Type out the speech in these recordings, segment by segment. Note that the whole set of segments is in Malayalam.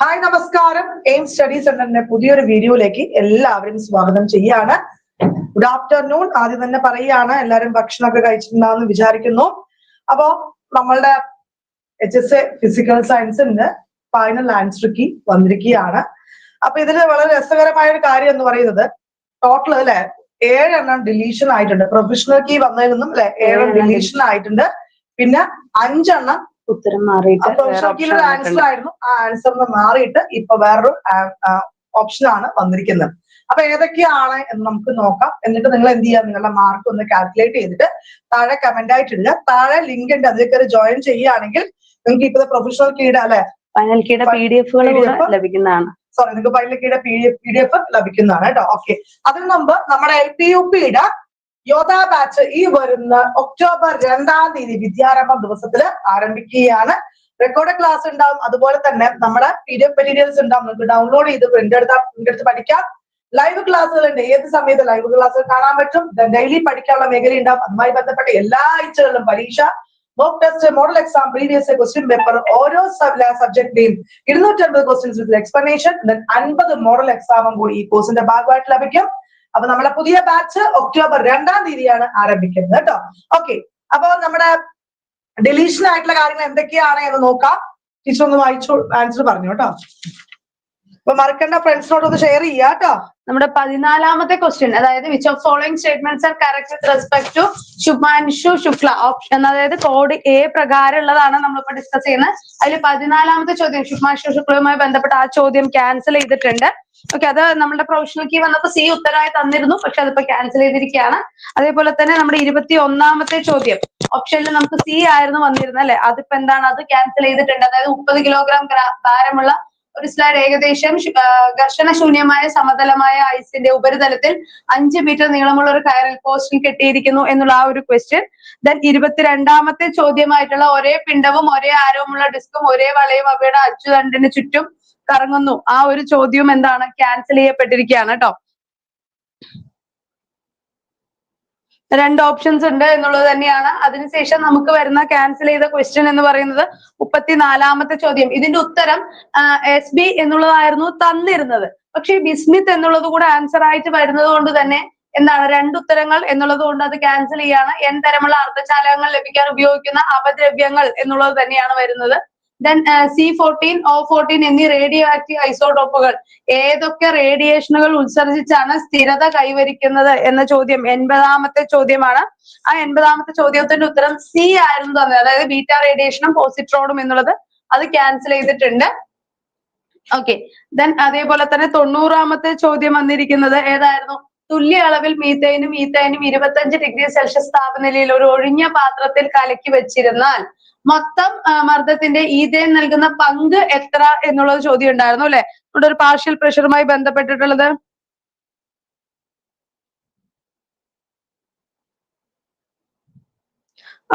ഹായ് നമസ്കാരം. എയിം സ്റ്റഡി സെന്ററിന്റെ പുതിയൊരു വീഡിയോയിലേക്ക് എല്ലാവരും സ്വാഗതം ചെയ്യാണ്. ഗുഡ് ആഫ്റ്റർനൂൺ ആദ്യം തന്നെ പറയുകയാണ് എല്ലാവരും ഭക്ഷണമൊക്കെ കഴിച്ചിട്ടുണ്ടാവുമെന്ന് വിചാരിക്കുന്നു. അപ്പോ നമ്മളുടെ എച്ച് എസ് എ ഫിസിക്കൽ സയൻസിന്റെ ഫൈനൽ ആൻസർ കീ വന്നിരിക്കുകയാണ്. അപ്പൊ ഇതിൽ വളരെ രസകരമായ ഒരു കാര്യം എന്ന് പറയുന്നത് ടോട്ടൽ അല്ലെ ഏഴെണ്ണം ഡിലീഷൻ ആയിട്ടുണ്ട്. പ്രൊഫഷണൽ കീ വന്നതിൽ നിന്നും അല്ലെ ഏഴെണ്ണം ഡിലീഷൻ ആയിട്ടുണ്ട്. പിന്നെ അഞ്ചെണ്ണം ഉത്തരം മാറിയിട്ട് അപ്പൊ ആൻസർ. ആയിരുന്നു. ആ ആൻസറിന് മാറിയിട്ട് ഇപ്പൊ വേറൊരു ഓപ്ഷൻ ആണ് വന്നിരിക്കുന്നത്. അപ്പൊ ഏതൊക്കെയാണ് എന്ന് നമുക്ക് നോക്കാം. എന്നിട്ട് നിങ്ങൾ എന്ത് ചെയ്യുക നിങ്ങളുടെ മാർക്ക് ഒന്ന് കാൽക്കുലേറ്റ് ചെയ്തിട്ട് താഴെ കമന്റ് ആയിട്ടില്ല. താഴെ ലിങ്ക് ഉണ്ട്. അതിൽ കയറി ജോയിൻ ചെയ്യുകയാണെങ്കിൽ നിങ്ങൾക്ക് ഇപ്പൊ പ്രൊഫഷണൽ കീടെ അല്ലെ? ഫൈനൽ കീഡ് പി ഡി എഫുകൾ ലഭിക്കുന്നതാണ്. സോറി നിങ്ങൾക്ക് ഫൈനൽ കീടെ പി പി ഡി എഫ് ലഭിക്കുന്നതാണ് കേട്ടോ. ഓക്കെ അതിന് മുമ്പ് നമ്മുടെ എൽ പി യു പിയുടെ യോധ ബാച്ച് ഈ വരുന്ന ഒക്ടോബർ രണ്ടാം തീയതി വിദ്യാരംഭം ദിവസത്തിൽ ആരംഭിക്കുകയാണ്. റെക്കോർഡ് ക്ലാസ് ഉണ്ടാവും. അതുപോലെ തന്നെ നമ്മുടെ പി ഡി എഫ് മെറ്റീരിയൽസ് ഉണ്ടാവും. നിങ്ങൾക്ക് ഡൗൺലോഡ് ചെയ്ത് പ്രിന്റ് എടുത്താൽ പ്രിന്റ് എടുത്ത് പഠിക്കാം. ലൈവ് ക്ലാസ്സുകൾ ഏത് സമയത്ത് ലൈവ് ക്ലാസ്സുകൾ കാണാൻ പറ്റും? ഡെയിലി പഠിക്കാനുള്ള മേഖല ഉണ്ടാവും. അതുമായി ബന്ധപ്പെട്ട എല്ലാ ആഴ്ചകളിലും പരീക്ഷ mock test model exam previous question paper ഓരോ സബ്ജക്റ്റിന്റെയും ഇരുന്നൂറ്റമ്പത് ക്വസ്റ്റ്യൻസ് വിത്ത് എക്സ്പ്ലനേഷൻ അൻപത് മോഡൽ എക്സാമും കൂടി ഈ കോഴ്സിന്റെ ഭാഗമായിട്ട് ലഭിക്കും. അപ്പൊ നമ്മുടെ പുതിയ ബാച്ച് ഒക്ടോബർ രണ്ടാം തീയതിയാണ് ആരംഭിക്കുന്നത് കേട്ടോ. ഓക്കെ അപ്പൊ നമ്മുടെ ഡിലീഷൻ ആയിട്ടുള്ള കാര്യങ്ങൾ എന്തൊക്കെയാണ് എന്ന് നോക്കാം. ടീച്ചർ ഒന്ന് വായിച്ചു ആൻസർ പറഞ്ഞു കേട്ടോ. അപ്പൊ മറക്കണ്ട ഫ്രണ്ട്സിനോട് ഒന്ന് ഷെയർ ചെയ്യാം കേട്ടോ. നമ്മുടെ പതിനാലാമത്തെ ക്വസ്റ്റ്യൻ അതായത് which of following statements are correct with respect to Shubhanshu Shukla? Option അതായത് കോഡ് എ പ്രകാരമുള്ളതാണ് നമ്മളിപ്പോ ഡിസ്കസ് ചെയ്യുന്നത്. അതിൽ പതിനാലാമത്തെ ചോദ്യം ശുഭാൻഷു ശുക്ലയുമായി ബന്ധപ്പെട്ട ആ ചോദ്യം ക്യാൻസൽ ചെയ്തിട്ടുണ്ട്. ഓക്കെ അത് നമ്മുടെ പ്രൊഫഷണൽ കീ വന്നപ്പോ സി ഉത്തരമായി തന്നിരുന്നു. പക്ഷെ അതിപ്പോ ക്യാൻസൽ ചെയ്തിരിക്കുകയാണ്. അതേപോലെ തന്നെ നമ്മുടെ ഇരുപത്തി ഒന്നാമത്തെ ചോദ്യം ഓപ്ഷനിൽ നമുക്ക് സി ആയിരുന്നു വന്നിരുന്നത് അല്ലെ? അതിപ്പോ എന്താണ്? അത് ക്യാൻസൽ ചെയ്തിട്ടുണ്ട്. അതായത് മുപ്പത് കിലോഗ്രാം ഭാരമുള്ള ഒരു സ്ലാഡ് ഏകദേശം ഘർഷണശൂന്യമായ സമതലമായ ഐസിന്റെ ഉപരിതലത്തിൽ അഞ്ച് മീറ്റർ നീളമുള്ള ഒരു കയറിൽ പോസ്റ്റിൽ കെട്ടിയിരിക്കുന്നു എന്നുള്ള ആ ഒരു ക്വസ്റ്റ്യൻ ദെൻ ഇരുപത്തിരണ്ടാമത്തെ ചോദ്യമായിട്ടുള്ള ഒരേ പിണ്ടവും ഒരേ ആരവുമുള്ള ഡിസ്കും ഒരേ വളയും അവയുടെ അച്ചുതണ്ടിന് ചുറ്റും കറങ്ങുന്നു. ആ ഒരു ചോദ്യവും എന്താണ്? ക്യാൻസൽ ചെയ്യപ്പെട്ടിരിക്കുകയാണ് കേട്ടോ രണ്ട് ഓപ്ഷൻസ് ഉണ്ട് എന്നുള്ളത് തന്നെയാണ്. അതിനുശേഷം നമുക്ക് വരുന്ന ക്യാൻസൽ ചെയ്ത ക്വസ്റ്റ്യൻ എന്ന് പറയുന്നത് മുപ്പത്തിനാലാമത്തെ ചോദ്യം. ഇതിന്റെ ഉത്തരം എസ് ബി എന്നുള്ളതായിരുന്നു തന്നിരുന്നത്. പക്ഷേ ബിസ്മിത്ത് എന്നുള്ളത് കൂടെ ആൻസർ ആയിട്ട് വരുന്നത് കൊണ്ട് തന്നെ എന്താണ്? രണ്ട് ഉത്തരങ്ങൾ എന്നുള്ളത് കൊണ്ട് അത് ക്യാൻസൽ ചെയ്യാണ്. എൻ തരമുള്ള അർദ്ധചാലകങ്ങൾ ലഭിക്കാൻ ഉപയോഗിക്കുന്ന അപദ്രവ്യങ്ങൾ എന്നുള്ളത് തന്നെയാണ് വരുന്നത്. Then C fourteen O fourteen എന്നീ റേഡിയോ ആക്റ്റീവ് ഐസോടോപ്പുകൾ ഏതൊക്കെ റേഡിയേഷനുകൾ ഉത്സർജിച്ചാണ് സ്ഥിരത കൈവരിക്കുന്നത് എന്ന ചോദ്യം എൺപതാമത്തെ ചോദ്യമാണ്. ആ എൺപതാമത്തെ ചോദ്യത്തിന്റെ ഉത്തരം സി ആയിരുന്നു തന്നെ. അതായത് ബീറ്റ റേഡിയേഷനും പോസിട്രോണും എന്നുള്ളത് അത് ക്യാൻസൽ ചെയ്തിട്ടുണ്ട്. ഓക്കെ ദെൻ അതേപോലെ തന്നെ തൊണ്ണൂറാമത്തെ ചോദ്യം വന്നിരിക്കുന്നത് ഏതായിരുന്നു? തുല്യ അളവിൽ മീത്തൈനും മീത്തൈനും ഇരുപത്തഞ്ച് ഡിഗ്രി സെൽഷ്യസ് താപനിലയിൽ ഒരു ഒഴിഞ്ഞ പാത്രത്തിൽ കലക്കി വെച്ചിരുന്നാൽ മൊത്തം മർദ്ദത്തിന്റെ ഈതേൻ നൽകുന്ന പങ്ക് എത്ര എന്നുള്ള ചോദ്യം ഉണ്ടായിരുന്നു അല്ലെ? ഇവിടെ ഒരു പാർഷ്യൽ പ്രഷറുമായി ബന്ധപ്പെട്ടിട്ടുള്ളത്.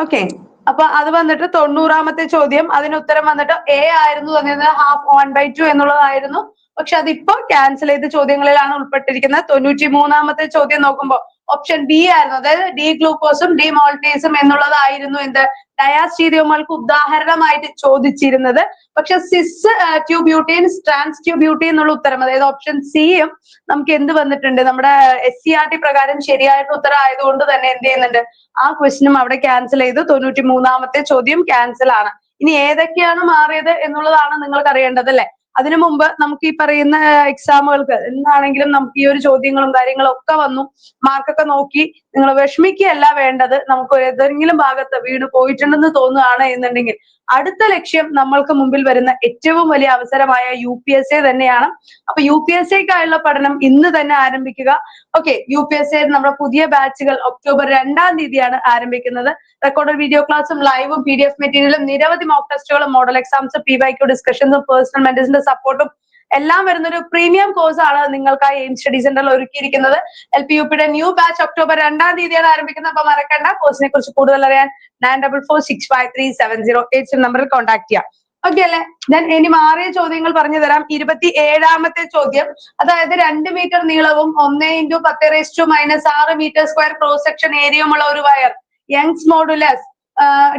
ഓക്കെ അപ്പൊ അത് വന്നിട്ട് തൊണ്ണൂറാമത്തെ ചോദ്യം. അതിന് ഉത്തരം വന്നിട്ട് എ ആയിരുന്നു തന്നിരുന്നത് ഹാഫ് വൺ ബൈ ടു എന്നുള്ളതായിരുന്നു. പക്ഷെ അതിപ്പോ ക്യാൻസൽ ചെയ്ത ചോദ്യങ്ങളിലാണ് ഉൾപ്പെട്ടിരിക്കുന്നത്. തൊണ്ണൂറ്റി മൂന്നാമത്തെ ചോദ്യം നോക്കുമ്പോൾ ഓപ്ഷൻ ബി ആയിരുന്നു. അതായത് ഡി ഗ്ലൂക്കോസും ഡി മോൾട്ടേസും എന്നുള്ളതായിരുന്നു എന്ത്? ഡയാസ്റ്റീരിയോമൾക്ക് ഉദാഹരണമായിട്ട് ചോദിച്ചിരുന്നത്. പക്ഷെ സിസ് ട്യൂബ്യൂട്ടീൻ ട്രാൻസ് ട്യൂബ്യൂട്ടീൻ എന്നുള്ള ഉത്തരം അതായത് ഓപ്ഷൻ സിയും നമുക്ക് എന്ത് വന്നിട്ടുണ്ട്? നമ്മുടെ എസ് സി ആർ ടി പ്രകാരം ശരിയായിട്ട് ഉത്തരം ആയതുകൊണ്ട് തന്നെ എന്ത് ചെയ്യുന്നുണ്ട്? ആ ക്വസ്റ്റിനും അവിടെ ക്യാൻസൽ ചെയ്ത്. തൊണ്ണൂറ്റി മൂന്നാമത്തെ ചോദ്യം ക്യാൻസൽ ആണ്. ഇനി ഏതൊക്കെയാണ് മാറിയത് എന്നുള്ളതാണ് നിങ്ങൾക്ക് അറിയേണ്ടത് അല്ലെ? അതിനു മുമ്പ് നമുക്ക് ഈ പറയുന്ന എക്സാമുകൾക്ക് എന്താണെങ്കിലും നമുക്ക് ഈ ഒരു ചോദ്യങ്ങളും കാര്യങ്ങളും ഒക്കെ വന്നു. മാർക്കൊക്കെ നോക്കി നിങ്ങൾ വിഷമിക്കുകയല്ല വേണ്ടത്. നമുക്ക് ഏതെങ്കിലും ഭാഗത്ത് വീണ് പോയിട്ടുണ്ടെന്ന് തോന്നുകയാണ് എന്നുണ്ടെങ്കിൽ അടുത്ത ലക്ഷ്യം നമ്മൾക്ക് മുമ്പിൽ വരുന്ന ഏറ്റവും വലിയ അവസരമായ യു പി എസ് എ തന്നെയാണ്. അപ്പൊ യു പി എസ് സിക്കായുള്ള പഠനം ഇന്ന് തന്നെ ആരംഭിക്കുക. Okay U P S A നമ്മുടെ പുതിയ ബാച്ചുകൾ ഒക്ടോബർ രണ്ടാം തീയതിയാണ് ആരംഭിക്കുന്നത്. റെക്കോർഡഡ് വീഡിയോ ക്ലാസ്സും ലൈവും പി ഡി എഫ് മെറ്റീരിയലും നിരവധി മോക്ക് ടെസ്റ്റുകളും model exams P Y Q ഡിസ്കഷൻസും personal മെന്റേഴ്സിന്റെ സപ്പോർട്ടും എല്ലാം വരുന്ന ഒരു പ്രീമിയം കോഴ്സ് ആണ് നിങ്ങൾക്കായി എയിം സ്റ്റഡി സെന്ററിൽ ഒരുക്കിയിരിക്കുന്നത്. എൽ പി യു പിയുടെ ന്യൂ ബാച്ച് ഒക്ടോബർ രണ്ടാം തീയതിയാണ് ആരംഭിക്കുന്നത്. അപ്പൊ മറക്കണ്ട കോഴ്സിനെ കുറിച്ച് കൂടുതൽ അറിയാൻ nine double four six five three seven zero eight നമ്പറിൽ കോൺടാക്ട് ചെയ്യാം. ഓക്കെ അല്ലെ? ഞാൻ ഇനി മാറിയ ചോദ്യങ്ങൾ പറഞ്ഞു തരാം. ഇരുപത്തി ഏഴാമത്തെ ചോദ്യം. അതായത് രണ്ട് മീറ്റർ നീളവും ഒന്ന് ഇന്റു പത്ത് റേസ് ടു മൈനസ് ആറ് മീറ്റർ സ്ക്വയർ ക്രോസ് സെക്ഷൻ ഏരിയയുമുള്ള ഒരു wire Young's modulus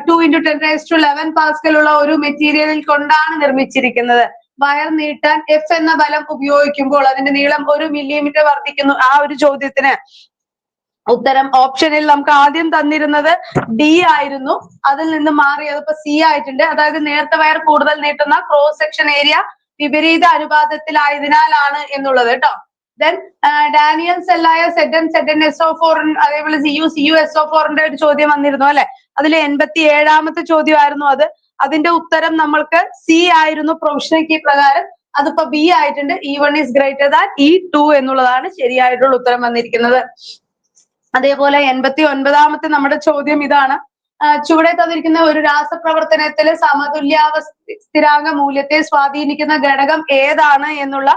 two into ten raise to eleven pascal ഉള്ള ഒരു മെറ്റീരിയലിൽ കൊണ്ടാണ് നിർമ്മിച്ചിരിക്കുന്നത്. വയർ നീട്ടാൻ എഫ് എന്ന ബലം ഉപയോഗിക്കുമ്പോൾ അതിന്റെ നീളം ഒരു മില്ലിമീറ്റർ വർദ്ധിക്കുന്നു. ആ ഒരു ചോദ്യത്തിന് ഉത്തരം ഓപ്ഷനിൽ നമുക്ക് ആദ്യം തന്നിരുന്നത് ഡി ആയിരുന്നു. അതിൽ നിന്ന് മാറി അതിപ്പോ സി ആയിട്ടുണ്ട്. അതായത് നേർത്ത വയർ കൂടുതൽ നീട്ടുന്ന ക്രോസ് സെക്ഷൻ ഏരിയ വിപരീത അനുപാതത്തിലായതിനാലാണ് എന്നുള്ളത് കേട്ടോ. ദെൻ ഡാനിയൽ സെല്ലായ സെഡൻ സെഡൻ എസ് ഒ ഫോറിൻ അതേപോലെ C U C U S O ഫോറിന്റെ ഒരു ചോദ്യം വന്നിരുന്നു അല്ലെ? അതിലെ എൺപത്തി ഏഴാമത്തെ ചോദ്യമായിരുന്നു അത്. അതിന്റെ ഉത്തരം നമ്മൾക്ക് സി ആയിരുന്നു പ്രൊവിഷണൽ കീ പ്രകാരം. അതിപ്പോ ബി ആയിട്ടുണ്ട്. E one is greater than E two എന്നുള്ളതാണ് ശരിയായിട്ടുള്ള ഉത്തരം വന്നിരിക്കുന്നത്. അതേപോലെ എൺപത്തി ഒൻപതാമത്തെ നമ്മുടെ ചോദ്യം ഇതാണ്. ചുവടെ തന്നിരിക്കുന്ന ഒരു രാസപ്രവർത്തനത്തിലെ സമതുല്യാവസ്ഥ സ്ഥിരാങ്ക മൂല്യത്തെ സ്വാധീനിക്കുന്ന ഘടകം ഏതാണ് എന്നുള്ള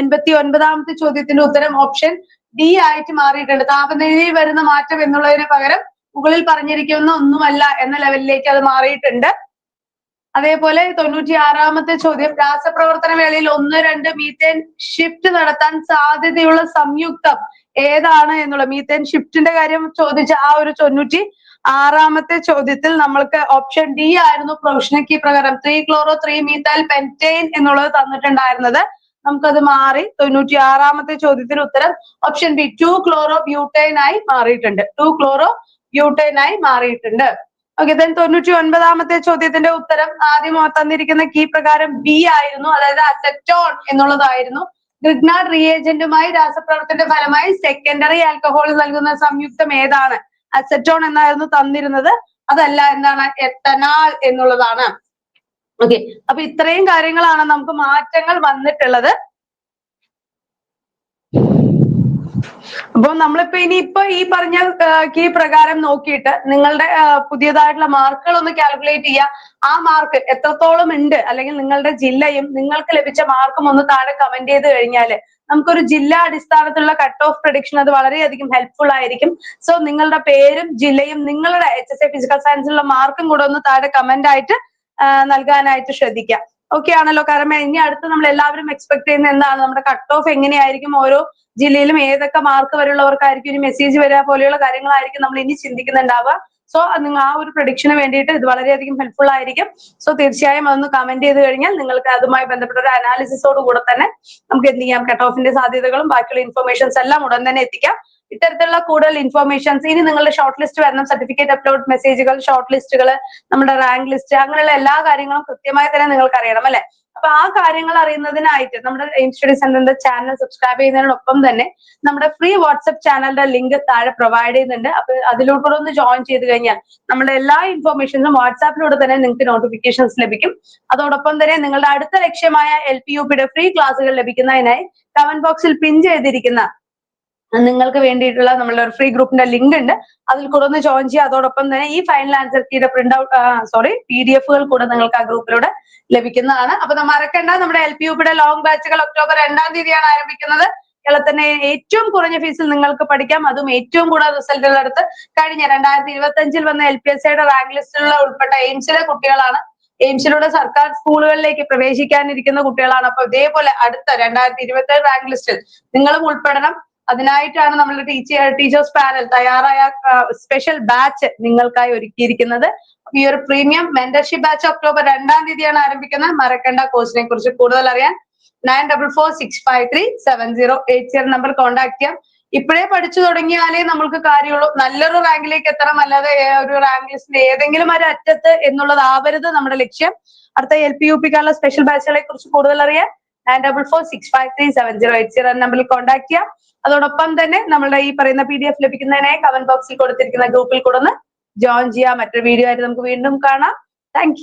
എൺപത്തി ഒൻപതാമത്തെ ചോദ്യത്തിന്റെ ഉത്തരം ഓപ്ഷൻ ഡി ആയിട്ട് മാറിയിട്ടുണ്ട്. താപനിലയിൽ വരുന്ന മാറ്റം എന്നുള്ളതിന് പകരം മുകളിൽ പറഞ്ഞിരിക്കുന്ന ഒന്നുമല്ല എന്ന ലെവലിലേക്ക് അത് മാറിയിട്ടുണ്ട്. അതേപോലെ തൊണ്ണൂറ്റി ആറാമത്തെ ചോദ്യം. രാസപ്രവർത്തന വേളയിൽ ഒന്ന് രണ്ട് മീത്തേൻ ഷിഫ്റ്റ് നടത്താൻ സാധ്യതയുള്ള സംയുക്തം ഏതാണ് എന്നുള്ള മീത്തേൻ ഷിഫ്റ്റിന്റെ കാര്യം ചോദിച്ച ആ ഒരു തൊണ്ണൂറ്റി ആറാമത്തെ ചോദ്യത്തിൽ നമ്മൾക്ക് ഓപ്ഷൻ ഡി ആയിരുന്നു പ്രൊഫഷണൽ കീ പ്രകാരം. Three chloro three methyl pentane എന്നുള്ളത് തന്നിട്ടുണ്ടായിരുന്നത്. നമുക്കത് മാറി തൊണ്ണൂറ്റി ആറാമത്തെ ചോദ്യത്തിന് ഉത്തരം option B two chloro butane ആയി മാറിയിട്ടുണ്ട്. ടു ക്ലോറോ ബ്യൂട്ടൈൻ ആയി മാറിയിട്ടുണ്ട്. ഓക്കെ ദെൻ തൊണ്ണൂറ്റി ഒൻപതാമത്തെ ചോദ്യത്തിന്റെ ഉത്തരം ആദ്യം തന്നിരിക്കുന്ന കീ പ്രകാരം ബി ആയിരുന്നു. അതായത് അസെറ്റോൺ എന്നുള്ളതായിരുന്നു. ഗ്രിഗ്നാഡ് റിയേജന്റുമായി രാസപ്രവർത്തനത്തിന്റെ ഫലമായി സെക്കൻഡറി ആൽക്കഹോൾ നൽകുന്ന സംയുക്തം ഏതാണ്? അസെറ്റോൺ എന്നായിരുന്നു തന്നിരുന്നത്. അതല്ല എന്താണ്? എത്തനാൽ എന്നുള്ളതാണ്. ഓക്കെ അപ്പൊ ഇത്രയും കാര്യങ്ങളാണ് നമുക്ക് മാറ്റങ്ങൾ വന്നിട്ടുള്ളത്. അപ്പൊ നമ്മളിപ്പോ ഇനിയിപ്പോ ഈ പറഞ്ഞ കീ പ്രകാരം നോക്കിയിട്ട് നിങ്ങളുടെ പുതിയതായിട്ടുള്ള മാർക്കുകൾ ഒന്ന് കാൽക്കുലേറ്റ് ചെയ്യുക ആ മാർക്ക് എത്രത്തോളം ഉണ്ട്? അല്ലെങ്കിൽ നിങ്ങളുടെ ജില്ലയും നിങ്ങൾക്ക് ലഭിച്ച മാർക്കും ഒന്ന് താഴെ കമന്റ് ചെയ്ത് കഴിഞ്ഞാൽ നമുക്കൊരു ജില്ലാ അടിസ്ഥാനത്തിലുള്ള കട്ട് ഓഫ് പ്രഡിക്ഷൻ അത് വളരെയധികം ഹെൽപ്ഫുൾ ആയിരിക്കും. സോ നിങ്ങളുടെ പേരും ജില്ലയും നിങ്ങളുടെ എച്ച് എസ് എ ഫിസിക്കൽ സയൻസിലുള്ള മാർക്കും കൂടെ ഒന്ന് താഴെ കമന്റ് ആയിട്ട് നൽകാനായിട്ട് ശ്രദ്ധിക്കാം. ഓക്കെ ആണല്ലോ. കാരണം ഇനി അടുത്ത് നമ്മൾ എല്ലാവരും എക്സ്പെക്ട് ചെയ്യുന്ന എന്താണ്? നമ്മുടെ കട്ട് ഓഫ് എങ്ങനെയായിരിക്കും? ഓരോ ജില്ലയിലും ഏതൊക്കെ മാർക്ക് വരെയുള്ളവർക്കായിരിക്കും ഒരു മെസ്സേജ് വരിക പോലെയുള്ള കാര്യങ്ങളായിരിക്കും നമ്മൾ ഇനി ചിന്തിക്കുന്നുണ്ടാവുക. സോ നിങ്ങൾ ആ ഒരു പ്രൊഡിക്ഷന് വേണ്ടിയിട്ട് ഇത് വളരെയധികം ഹെൽപ്ഫുൾ ആയിരിക്കും. സോ തീർച്ചയായും അതൊന്ന് കമന്റ് ചെയ്ത് കഴിഞ്ഞാൽ നിങ്ങൾക്ക് അതുമായി ബന്ധപ്പെട്ട ഒരു അനാലിസിസോട് കൂടെ തന്നെ നമുക്ക് എന്ത് ചെയ്യാം? കട്ട് ഓഫിന്റെ സാധ്യതകളും ബാക്കിയുള്ള ഇൻഫർമേഷൻസ് എല്ലാം ഉടൻ തന്നെ എത്തിക്കാം. ഇത്തരത്തിലുള്ള കൂടുതൽ ഇൻഫർമേഷൻസ് ഇനി നിങ്ങളുടെ ഷോർട്ട് ലിസ്റ്റ് വരണം. സർട്ടിഫിക്കറ്റ് അപ്ലോഡ് മെസ്സേജുകൾ ഷോർട്ട് ലിസ്റ്റുകൾ നമ്മുടെ റാങ്ക് ലിസ്റ്റ് അങ്ങനെയുള്ള എല്ലാ കാര്യങ്ങളും കൃത്യമായി തന്നെ നിങ്ങൾക്ക് അറിയണം അല്ലെ? അപ്പൊ ആ കാര്യങ്ങൾ അറിയുന്നതിനായിട്ട് നമ്മുടെ എയിം സെന്ററിന്റെ ചാനൽ സബ്സ്ക്രൈബ് ചെയ്യുന്നതിനൊപ്പം തന്നെ നമ്മുടെ ഫ്രീ വാട്സ്ആപ്പ് ചാനലിന്റെ ലിങ്ക് താഴെ പ്രൊവൈഡ് ചെയ്യുന്നുണ്ട്. അപ്പൊ അതിലൂടെ ഒന്ന് ജോയിൻ ചെയ്ത് കഴിഞ്ഞാൽ നമ്മുടെ എല്ലാ ഇൻഫർമേഷൻസും വാട്സാപ്പിലൂടെ തന്നെ നിങ്ങൾക്ക് നോട്ടിഫിക്കേഷൻസ് ലഭിക്കും. അതോടൊപ്പം തന്നെ നിങ്ങളുടെ അടുത്ത ലക്ഷ്യമായ എൽ പി യു പിയുടെ ഫ്രീ ക്ലാസ്സുകൾ ലഭിക്കുന്നതിനായി കമന്റ് ബോക്സിൽ പിൻ ചെയ്തിരിക്കുന്ന നിങ്ങൾക്ക് വേണ്ടിയിട്ടുള്ള നമ്മളുടെ ഒരു ഫ്രീ ഗ്രൂപ്പിന്റെ ലിങ്ക് ഉണ്ട്. അതിൽ കൂടെ ഒന്ന് ജോയിൻ ചെയ്യുക. അതോടൊപ്പം തന്നെ ഈ ഫൈനൽ ആൻസർ ചെയ്ത print out sorry P D എഫുകൾ കൂടെ നിങ്ങൾക്ക് ആ ഗ്രൂപ്പിലൂടെ ലഭിക്കുന്നതാണ്. അപ്പൊ മറക്കണ്ട. നമ്മുടെ എൽ പി യുടെ ലോങ് ബാച്ചുകൾ ഒക്ടോബർ രണ്ടാം തീയതിയാണ് ആരംഭിക്കുന്നത്. കേരളത്തിന് ഏറ്റവും കുറഞ്ഞ ഫീസിൽ നിങ്ങൾക്ക് പഠിക്കാം. അതും ഏറ്റവും കൂടുതൽ റിസൾട്ടുകൾ എടുത്ത് കഴിഞ്ഞ രണ്ടായിരത്തി ഇരുപത്തി അഞ്ചിൽ വന്ന എൽ പി എസ് സിയുടെ റാങ്ക് ലിസ്റ്റിലുള്ള ഉൾപ്പെട്ട എയിംസിലെ കുട്ടികളാണ്. എയിംസിലൂടെ സർക്കാർ സ്കൂളുകളിലേക്ക് പ്രവേശിക്കാനിരിക്കുന്ന കുട്ടികളാണ്. അപ്പൊ ഇതേപോലെ അടുത്ത രണ്ടായിരത്തി ഇരുപത്തി ഏഴ് റാങ്ക് ലിസ്റ്റിൽ നിങ്ങളും ഉൾപ്പെടണം. അതിനായിട്ടാണ് നമ്മൾ ടീച്ചർ ടീച്ചേഴ്സ് പാനൽ തയ്യാറായ സ്പെഷ്യൽ ബാച്ച് നിങ്ങൾക്കായി ഒരുക്കിയിരിക്കുന്നത്. ഈ ഒരു പ്രീമിയം മെന്റർഷിപ്പ് ബാച്ച് ഒക്ടോബർ രണ്ടാം തീയതിയാണ് ആരംഭിക്കുന്നത്. മറക്കേണ്ട കോഴ്സിനെ കുറിച്ച് കൂടുതൽ അറിയാൻ nine double four six five three seven zero eight zero number contact ചെയ്യാം. ഇപ്പോഴേ പഠിച്ചു തുടങ്ങിയാലേ നമ്മൾക്ക് കാര്യമുള്ളൂ. നല്ലൊരു റാങ്കിലേക്ക് എത്തണം. അല്ലാതെ ഒരു റാങ്ക് ലിസ്റ്റിന്റെ ഏതെങ്കിലും ഒരു അറ്റത്ത് എന്നുള്ളതാവരുത് നമ്മുടെ ലക്ഷ്യം. അടുത്ത എൽ പി യു പിക്കാനുള്ള സ്പെഷ്യൽ ബാച്ചുകളെ കുറിച്ച് കൂടുതൽ അറിയാൻ nine double four six five three seven zero eight zero നമ്പറിൽ കോൺടാക്ട് ചെയ്യാം. അതോടൊപ്പം തന്നെ നമ്മുടെ ഈ പറയുന്ന പി ഡി എഫ് ലഭിക്കുന്നതിനായി കമന്റ് ബോക്സിൽ കൊടുത്തിരിക്കുന്ന ഗ്രൂപ്പിൽ കൂടെ ഒന്ന് ജോയിൻ ചെയ്യാം. മറ്റൊരു വീഡിയോ ആയിട്ട് നമുക്ക് വീണ്ടും കാണാം. താങ്ക്